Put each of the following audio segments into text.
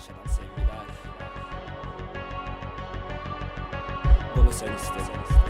Paşa'dan sevgiler. Bunu sen istedin.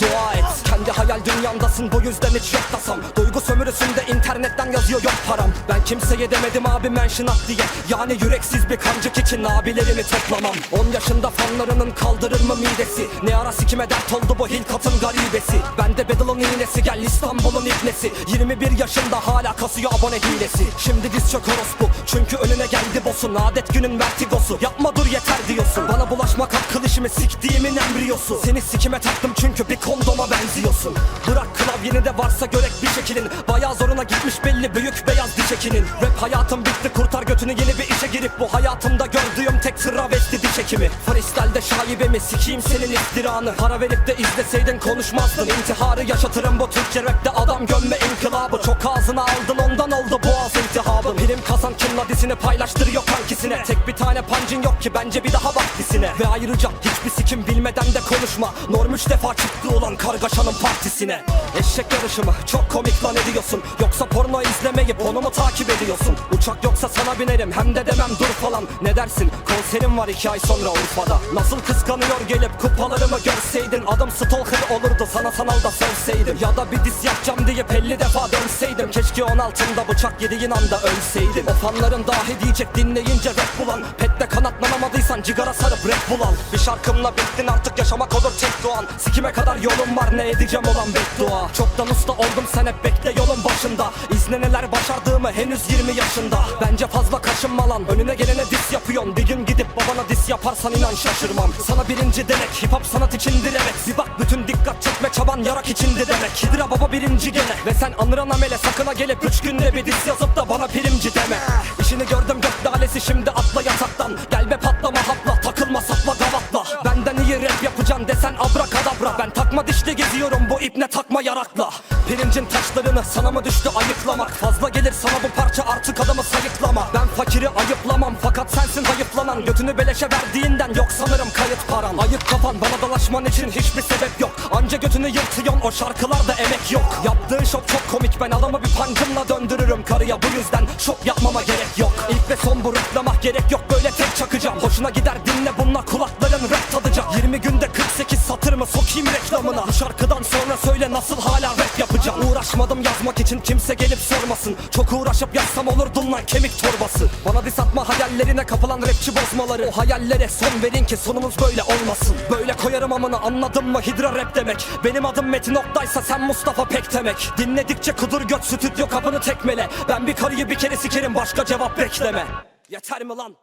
dua et. Kendi hayal dünyamdasın bu yüzden hiç yok tasam Duygu sömürüsünde internetten yazıyor yok param. Ben kimseye demedim abi mention at diye. Yani yüreksiz bir kancık için abilerimi toplamam. 10 yaşında fanlarının kaldırır mı midesi? Ne ara sikime dert oldu bu hilkatın garibesi? Bende Bedel'ın iğnesi gel İstanbul'un ibnesi 21 yaşında hala kasıyor abone hilesi. Şimdi diz çök orospu çünkü önüne geldi boss'un. Adet günün vertigosu. Yapma dur yeter diyorsun. Bana bulaşmak hakkı işimi siktiğimin embriyosu. Seni sikime taktım çünkü bir kondoma benziyorsun. Bırak klavyeni de varsa görek bir şekilin. Bayağı zoruna gitmiş belli büyük beyaz diş ekinin Rap hayatım bitti kurtar götünü yeni bir işe girip Bu hayatımda gördüğüm tek travesti diş hekimi. Freestyle'de şaibemi sikeyim senin iftiranı? Para verip de izleseydin konuşmazdın. İntiharı yaşatırım bu Türkçe rapte adam gömme inkılabı. Çok ağzına aldın ondan oldu boğaz iltihabı Prim kazan kimla dizini paylaştırıyor kankisine. Tek bir tane pancın yok ki bence bir daha bak dizine. Ve ayrıca hiçbir sikim bilmeden de konuşma. Norm üç defa çıktı olan kargaşanın partisine. Eşek yarışı mı çok komik lan ediyorsun. Yoksa porno izlemeyip onu mu takip ediyorsun. Uçak yoksa sana binerim hem de demem dur falan. Ne dersin? Konserim var iki ay sonra Urfa'da. Nasıl kıskanıyor gelip kupalarımı görseydin? Adım stalker olurdu sana sanalda sövseydim Ya da bir diz yapacağım diye 50 defa dönseydim. Keşke 10 altında bıçak yediğin anda ölseydim. O fanların dahi diyecek dinleyince rap bulan. Pette kanatlanamadıysan cigara sarıp rap bulan. Bir şarkımla bittin artık yaşamak olur tek doğan. Sikime kadar yolum var. Ne edeceğim olan beddua. Çoktan usta oldum sen hep bekle yolun başında. İzle neler başardığımı henüz 20 yaşında. Bence fazla kaşınma lan önüne gelene dis yapıyorsun. Bir gün gidip babana dis yaparsan inan şaşırmam. Sana birinci demek hip hop sanat içindir evet. Bir bak bütün dikkat çekme çaban yarak içindi demek. Hidra baba birinci gene. Ve sen anıran amele sakına gelip Üç günde bir dis yazıp da bana primci deme. İşini gördüm gök dalesi şimdi atla yataktan. Gel be patlama hapla ipne takma yarakla. Pirincin taşlarını sana mı düştü ayıklamak Fazla gelir sana bu parça artık adamı sayıklama. Ben fakiri ayıplamam fakat sensin zayıflanan Götünü beleşe verdiğinden yok sanırım kayıt paran. Ayıp kafan bana dalaşman için hiçbir sebep yok. Anca götünü yırtıyorsun o şarkılarda emek yok. Yaptığın şok çok komik ben adamı bir pancımla döndürürüm. Karıya Bu yüzden şok yapmama gerek yok. İlk ve son bu gerek yok böyle tek çakacağım. Hoşuna gider dinle bununla kulakların tadacak 20 günde 48 satır mı sokayım reklamına. Bu şarkıdan sonra söyle nasıl hala rap yapacağım? Uğraşmadım yazmak için kimse gelip sormasın. Çok uğraşıp yazsam olurdun lan kemik torbası. Bana dis atma hayallerine kapılan rapçi bozmaları. O hayallere son verin ki sonumuz böyle olmasın. Böyle koyarım amına anladın mı? Hidra rap demek. Benim adım Metin Oktay'sa sen Mustafa Pek demek. Dinledikçe kudur göt stüdyo kapını tekmele. Ben bir karıyı bir kere sikerim başka cevap bekleme. Yeter mi lan?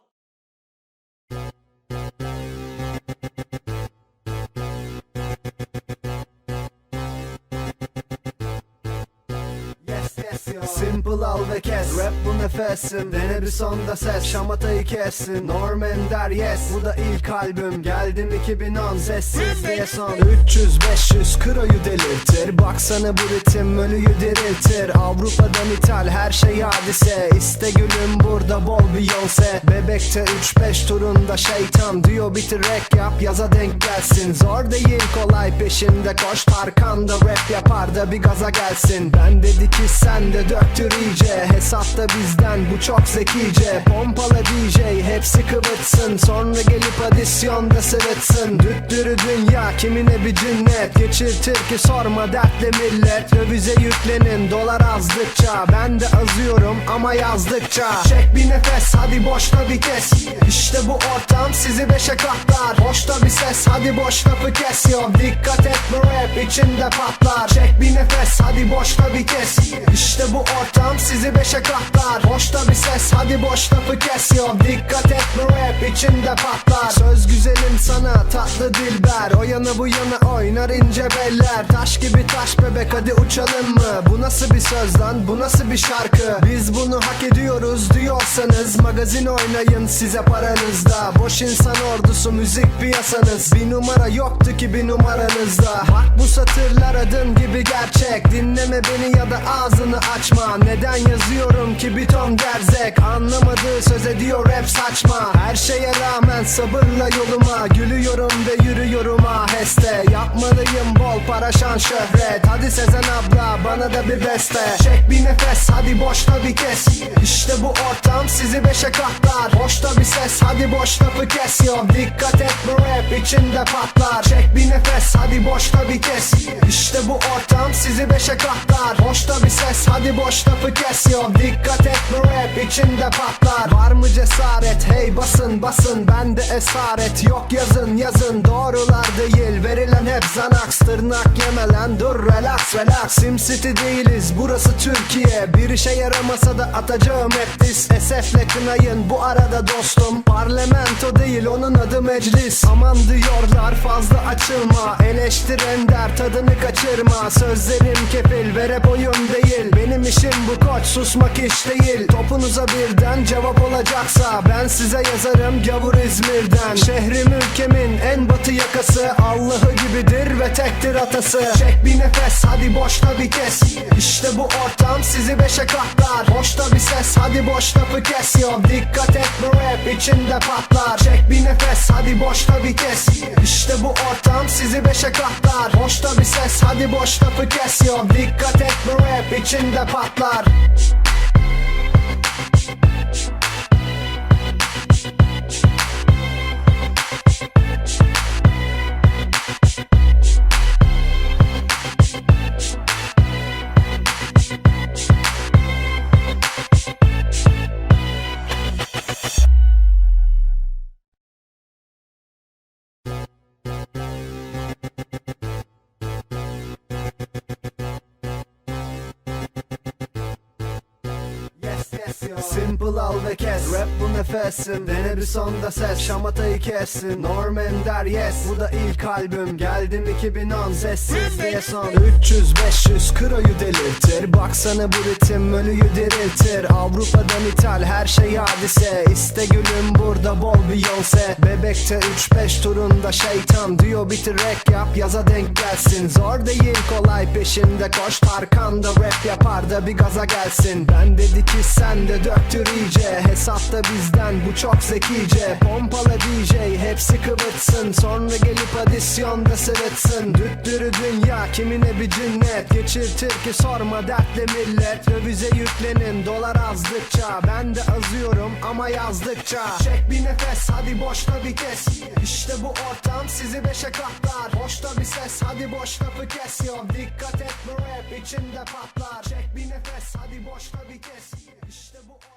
Simple al ve kes. Rap bu nefesim. Dene bir sonda ses. Şamatayı kessin. Norm Ender yes. Bu da ilk albüm. Geldim 2010 Sessiz diye son. 300-500 kroyu delirtir. Baksana bu ritim. Ölüyü diriltir. Avrupa'dan ithal. Her şey hadise. İste gülüm burada bol Beyoncé. Bebekte 3-5 turunda şeytan. Diyor bitir rap yap yaza denk gelsin. Zor değil kolay. Peşinde koş Tarkan da rap yapar da bir gaza gelsin. Ben dedi ki sen de döktür iyice. Hesapta bizden bu çok zekice. Pompala DJ hepsi kıvıtsın Sonra gelip adisyonda sırıtsın Düttürü dünya kimine bir cinnet? Geçirtir ki sorma dertli millet. Dövize yüklenin dolar azdıkça. Ben de azıyorum ama yazdıkça. Çek bir nefes hadi boşta vites İşte bu ortam sizi beşe katlar. Boşta bir ses hadi boş lafı kes. Yo Dikkat et rap içinde patlar. Çek bir nefes hadi boşta vites İşte bu ortam sizi beşe katlar. Boşta bir ses hadi boş lafı kes. Yo Dikkat et bu rap içinde patlar. Söz güzelim sana tatlı dilber. O yana bu yana oynar ince beller. Taş gibi taş bebek hadi uçalım mı? Bu nasıl bir söz lan? Bu nasıl bir şarkı? Biz bunu hak ediyoruz diyorsanız Magazin oynayın size paranızda. Boş insan ordusu müzik piyasanız. Bir numara yoktu ki bir numaranızda. Bak bu satırlar adım gibi gerçek. Dinleme beni ya da ağzını açma. Neden yazıyorum ki bir ton gerzek? Anlamadığı söz ediyor rap saçma. Her şeye rağmen sabırla yoluma. Gülüyorum ve yürüyorum aheste. Yapmalıyım bol para şan şöhret. Hadi Sezen abla bana da bir beste. Çek bir nefes hadi boşta bir kes. İşte bu ortam sizi beşe katlar. Boşta bir ses hadi boş lafı kes yo Dikkat et bu rap içinde patlar. Çek bir nefes hadi boşta bir kes İşte bu ortam sizi beşe katlar. Boşta bir ses hadi boş lafı kes Dikkat et bu rap içinde patlar. Var mı cesaret? Hey basın basın. Bende esaret. Yok yazın yazın. Doğrular değil verilen hep zanaks Tırnak yeme lan dur relax relax. Simcity değiliz burası Türkiye. Bir işe yaramasa da atacağım hep diss Esefle kınayın bu arada dostum. Parlamento değil onun adı meclis. Aman diyorlar fazla açılma. Eleştiren der tadını kaçırma. Sözlerim kefil ve rap oyun değil. Benim işim bu koç susmak iş değil. Topunuza birden cevap olacaksa Ben size yazarım gavur İzmir'den. Şehrim ülkemin en batı yakası Allah'ı gibidir ve tektir atası. Çek bir nefes hadi boşta bir kes. İşte bu ortam sizi beşe katlar. Boşta bir ses hadi boş lafı kes. Yo Dikkat et bu rap içinde patlar. Çek bir nefes hadi boşta bir kes. İşte bu ortam sizi beşe katlar Boşta bir ses hadi boş lafı kes. Yo Dikkat et bu rap içinde patlar Simple al ve kes. Rap bu nefesim. Dene bir sonda ses. Şamatayı kessin. Norm Ender yes. Bu da ilk albüm. Geldim 2010 Sessiz diye son. 300-500 kroyu delirtir. Baksana bu ritim. Ölüyü diriltir. Avrupa'dan ithal. Her şey hadise. İste gülüm burada bol Beyoncé Bebekte 3-5 turunda şeytan. Diyor bitir rap yap. Yaza denk gelsin. Zor değil kolay. Peşinde koş. Tarkan da rap yapar da bir gaza gelsin. Ben dedi ki sen de döktür iyice. Hesapta bizden bu çok zekice. Pompala DJ hepsi kıvırtsın Sonra gelip adisyonda sırıtsın. Düttürü dünya kimine bir cinnet? Geçirtir ki sorma dertle millet. Dövize yüklenin dolar azdıkça. Ben de azıyorum ama yazdıkça. Çek bir nefes hadi boşta bir kes. İşte bu ortam sizi beşe katlar. Boşta bir ses hadi boş lafı kes. Yo Dikkat et bu rap içinde patlar. Çek bir nefes hadi boşta bir kes İşte bu ortam